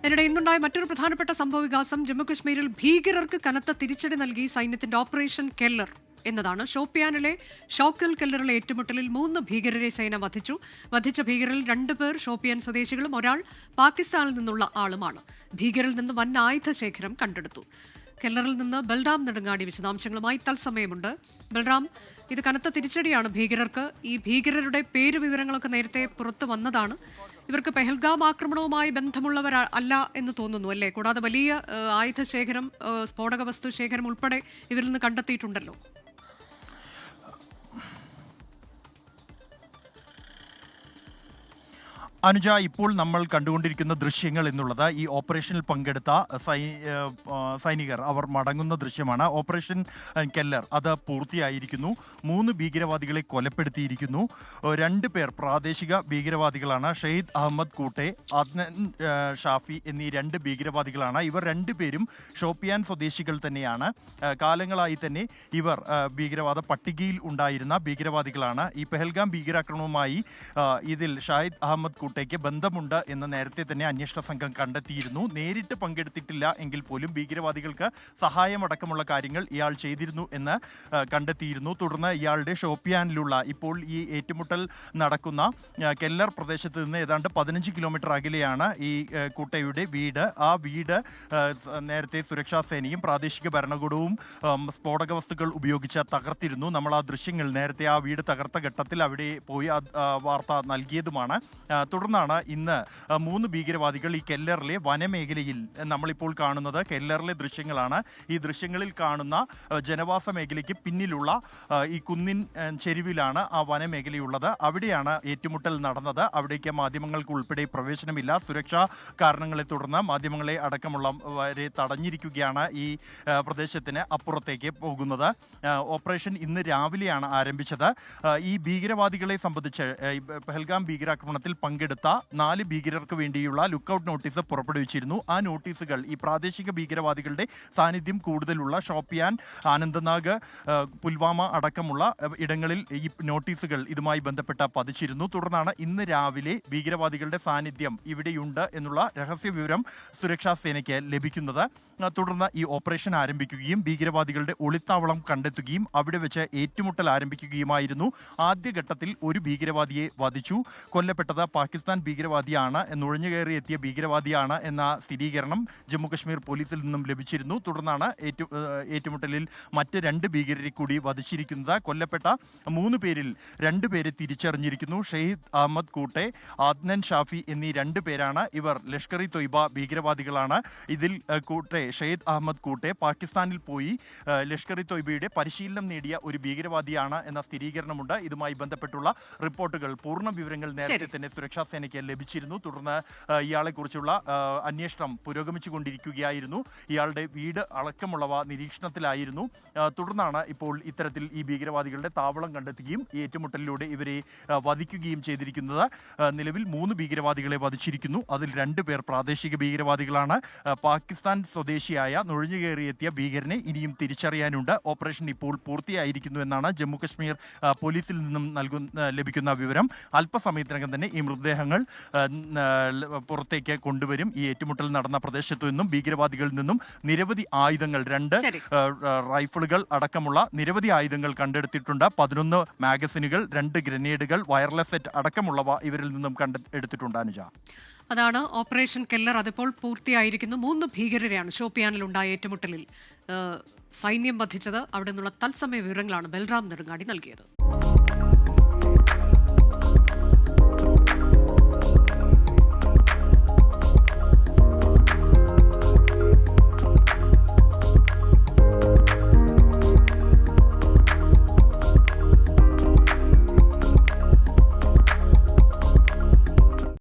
അതിനിടെ ഇന്നുണ്ടായ മറ്റൊരു പ്രധാനപ്പെട്ട സംഭവ വികാസം ജമ്മുകശ്മീരിൽ ഭീകരർക്ക് കനത്ത തിരിച്ചടി നൽകി സൈന്യത്തിന്റെ ഓപ്പറേഷൻ കെല്ലർ എന്നതാണ്. ഷോപ്പിയാനിലെ ഷോക്കൽ കെല്ലറിലെ ഏറ്റുമുട്ടലിൽ മൂന്ന് ഭീകരരെ സേന വധിച്ചു. വധിച്ച ഭീകരരിൽ രണ്ടുപേർ ഷോപ്പിയാൻ സ്വദേശികളും ഒരാൾ പാകിസ്ഥാനിൽ നിന്നുള്ള ആളുമാണ്. ഭീകരിൽ നിന്ന് വൻ ആയുധ ശേഖരം കണ്ടെടുത്തു. കെല്ലറിൽ നിന്ന് ബൽറാം നെടുങ്ങാടി വിശദാംശങ്ങളുമായി തത്സമയമുണ്ട്. ബൽറാം ഇത് കനത്ത തിരിച്ചടിയാണ് ഭീകരർക്ക്. ഈ ഭീകരരുടെ പേര് വിവരങ്ങളൊക്കെ നേരത്തെ പുറത്തു വന്നതാണ്. ഇവർക്ക് പെഹൽഗാം ആക്രമണവുമായി ബന്ധമുള്ളവർ അല്ല എന്ന് തോന്നുന്നു അല്ലേ? കൂടാതെ വലിയ ആയുധ ശേഖരം സ്ഫോടക വസ്തു ശേഖരം ഉൾപ്പെടെ ഇവരിൽ നിന്ന് കണ്ടെത്തിയിട്ടുണ്ടല്ലോ. അനുജ ഇപ്പോൾ നമ്മൾ കണ്ടുകൊണ്ടിരിക്കുന്ന ദൃശ്യങ്ങൾ എന്നുള്ളത് ഈ ഓപ്പറേഷനിൽ പങ്കെടുത്ത സൈനികർ. അവർ മടങ്ങുന്ന ദൃശ്യമാണ്. Operation Keller. അത് പൂർത്തിയായിരിക്കുന്നു. മൂന്ന് ഭീകരവാദികളെ കൊലപ്പെടുത്തിയിരിക്കുന്നു. രണ്ട് പേർ പ്രാദേശിക ഭീകരവാദികളാണ്. ഷെയ്ദ് അഹമ്മദ് കൂട്ടെ അദ്നൻ ഷാഫി എന്നീ രണ്ട് ഭീകരവാദികളാണ്. ഇവർ രണ്ടുപേരും ഷോപ്പിയാൻ സ്വദേശികൾ തന്നെയാണ്. കാലങ്ങളായി തന്നെ ഇവർ ഭീകരവാദ പട്ടികയിൽ ഉണ്ടായിരുന്ന ഭീകരവാദികളാണ്. ഈ പെഹൽഗാം ഭീകരാക്രമണവുമായി ഇതിൽ ഷാഹിദ് അഹമ്മദ് കൂട്ടയ്ക്ക് ബന്ധമുണ്ട് എന്ന് നേരത്തെ തന്നെ അന്വേഷണ സംഘം കണ്ടെത്തിയിരുന്നു. നേരിട്ട് പങ്കെടുത്തിട്ടില്ല എങ്കിൽ പോലും ഭീകരവാദികൾക്ക് സഹായമടക്കമുള്ള കാര്യങ്ങൾ ഇയാൾ ചെയ്തിരുന്നു എന്ന് കണ്ടെത്തിയിരുന്നു. തുടർന്ന് ഇയാളുടെ ഷോപ്പിയാനിലുള്ള ഇപ്പോൾ ഈ ഏറ്റുമുട്ടൽ നടക്കുന്ന കെല്ലർ പ്രദേശത്ത് നിന്ന് ഏതാണ്ട് പതിനഞ്ച് കിലോമീറ്റർ അകലെയാണ് ഈ കൂട്ടയുടെ വീട്. ആ വീട് നേരത്തെ സുരക്ഷാ സേനയും പ്രാദേശിക ഭരണകൂടവും സ്ഫോടക വസ്തുക്കൾ ഉപയോഗിച്ച് തകർത്തിരുന്നു. നമ്മൾ ആ ദൃശ്യങ്ങൾ നേരത്തെ ആ വീട് തകർത്ത ഘട്ടത്തിൽ അവിടെ പോയി വാർത്ത നൽകിയതുമാണ്. തുടർന്നാണ് ഇന്ന് മൂന്ന് ഭീകരവാദികൾ ഈ കെല്ലറിലെ വനമേഖലയിൽ നമ്മളിപ്പോൾ കാണുന്നത് കെല്ലറിലെ ദൃശ്യങ്ങളാണ്. ഈ ദൃശ്യങ്ങളിൽ കാണുന്ന ജനവാസ മേഖലയ്ക്ക് പിന്നിലുള്ള ഈ കുന്നിൻ ചെരുവിലാണ് ആ വനമേഖലയുള്ളത്. അവിടെയാണ് ഏറ്റുമുട്ടൽ നടന്നത്. അവിടേക്ക് മാധ്യമങ്ങൾക്ക് ഉൾപ്പെടെ പ്രവേശനമില്ല. സുരക്ഷാ കാരണങ്ങളെ തുടർന്ന് മാധ്യമങ്ങളെ അടക്കമുള്ള വരെ തടഞ്ഞിരിക്കുകയാണ് ഈ പ്രദേശത്തിന് അപ്പുറത്തേക്ക് പോകുന്നത്. ഓപ്പറേഷൻ ഇന്ന് രാവിലെയാണ് ആരംഭിച്ചത്. ഈ ഭീകരവാദികളെ സംബന്ധിച്ച് പെഹൽഗാം ഭീകരാക്രമണത്തിൽ പങ്കെടുത്ത നാല് ഭീകരർക്ക് വേണ്ടിയുള്ള ലുക്കൌട്ട് നോട്ടീസ് പുറപ്പെടുവിച്ചിരുന്നു. ആ നോട്ടീസുകൾ ഈ പ്രാദേശിക ഭീകരവാദികളുടെ സാന്നിധ്യം കൂടുതലുള്ള ഷോപ്പിയാൻ ആനന്ദനാഗ് പുൽവാമ അടക്കമുള്ള ഇടങ്ങളിൽ ഈ നോട്ടീസുകൾ ഇതുമായി ബന്ധപ്പെട്ട പതിച്ചിരുന്നു. തുടർന്നാണ് ഇന്ന് രാവിലെ ഭീകരവാദികളുടെ സാന്നിധ്യം ഇവിടെയുണ്ട് എന്നുള്ള രഹസ്യ വിവരം സുരക്ഷാ സേനയ്ക്ക് ലഭിക്കുന്നത്. തുടർന്ന് ഈ ഓപ്പറേഷൻ ആരംഭിക്കുകയും ഭീകരവാദികളുടെ ഒളിത്താവളം കണ്ടെത്തുകയും അവിടെ വെച്ച് ഏറ്റുമുട്ടൽ ആരംഭിക്കുകയുമായിരുന്നു. ആദ്യഘട്ടത്തിൽ ഒരു ഭീകരവാദിയെ വധിച്ചു. കൊല്ലപ്പെട്ടത് പാകിസ്ഥാൻ ഭീകരവാദിയാണ് നുഴഞ്ഞു കയറി എത്തിയ ഭീകരവാദിയാണ് എന്ന സ്ഥിരീകരണം ജമ്മുകശ്മീർ പോലീസിൽ നിന്നും ലഭിച്ചിരുന്നു. തുടർന്നാണ് ഏറ്റു ഏറ്റുമുട്ടലിൽ മറ്റ് രണ്ട് ഭീകരരെ കൂടി വധിച്ചിരിക്കുന്നത്. കൊല്ലപ്പെട്ട മൂന്ന് പേരിൽ രണ്ട് പേരെ തിരിച്ചറിഞ്ഞിരിക്കുന്നു. ഷെയ്ദ് അഹമ്മദ് കൂട്ടെ ആദ്നൻ ഷാഫി എന്നീ രണ്ട് പേരാണ് ഇവർ ലഷ്കർ ഇ തൊയ്ബ ഭീകരവാദികളാണ്. ഇതിൽ കൂട്ടെ ഷെയ്ദ് അഹമ്മദ് കൂട്ടെ പാകിസ്ഥാനിൽ പോയി ലഷ്കർ ഇ തൊയ്ബയുടെ പരിശീലനം നേടിയ ഒരു ഭീകരവാദിയാണ് എന്ന സ്ഥിരീകരണമുണ്ട്. ഇതുമായി ബന്ധപ്പെട്ടുള്ള റിപ്പോർട്ടുകൾ പൂർണ വിവരങ്ങൾ നേരത്തെ തന്നെ സുരക്ഷാ സേനയ്ക്ക് ലഭിച്ചിരുന്നു. തുടർന്ന് ഇയാളെക്കുറിച്ചുള്ള അന്വേഷണം പുരോഗമിച്ചുകൊണ്ടിരിക്കുകയായിരുന്നു. ഇയാളുടെ വീട് അടക്കമുള്ളവ നിരീക്ഷണത്തിലായിരുന്നു. തുടർന്നാണ് ഇപ്പോൾ ഇത്തരത്തിൽ ഈ ഭീകരവാദികളുടെ താവളം കണ്ടെത്തുകയും ഏറ്റുമുട്ടലിലൂടെ ഇവരെ വധിക്കുകയും ചെയ്തിരിക്കുന്നത്. നിലവിൽ മൂന്ന് ഭീകരവാദികളെ വധിച്ചിരിക്കുന്നു. അതിൽ രണ്ട് പേർ പ്രാദേശിക ഭീകരവാദികളാണ്. പാകിസ്ഥാൻ സ്വദേശിയായ നുഴഞ്ഞുകയറിയെത്തിയ ഭീകരനെ ഇനിയും തിരിച്ചറിയാനുണ്ട്. ഓപ്പറേഷൻ ഇപ്പോൾ പൂർത്തിയായിരിക്കുന്നു എന്നാണ് ജമ്മു കശ്മീർ പോലീസിൽ നിന്നും നൽകുന്ന ലഭിക്കുന്ന വിവരം. അല്പസമയത്തിനകം തന്നെ ഈ മൃതദേഹങ്ങൾ പുറത്തേക്ക് കൊണ്ടുവരും. ഈ ഏറ്റുമുട്ടൽ നടന്ന പ്രദേശത്തു നിന്നും ഭീകരവാദികളിൽ നിന്നും നിരവധി ആയുധങ്ങൾ രണ്ട് റൈഫിളുകൾ അടക്കമുള്ള നിരവധി ആയുധങ്ങൾ കണ്ടെടുത്തിട്ടുണ്ട്. പതിനൊന്ന് മാഗസിനുകൾ രണ്ട് ഗ്രനേഡുകൾ വയർലെസ് സെറ്റ് അടക്കമുള്ളവ ഇവരിൽ നിന്നും കണ്ടെടുത്തിട്ടുണ്ട് അനുജ. അതാണ് ഓപ്പറേഷൻ കെല്ലർ. അതിപ്പോൾ പൂർത്തിയായിരിക്കുന്നു. മൂന്ന് ഭീകരരെയാണ് ഷോപ്പിയാനിൽ ഉണ്ടായ ഏറ്റുമുട്ടലിൽ സൈന്യം വധിച്ചത്. അവിടെ നിന്നുള്ള തത്സമയ വിവരങ്ങളാണ് ബൽറാം നെടുങ്ങാടി നൽകിയത്.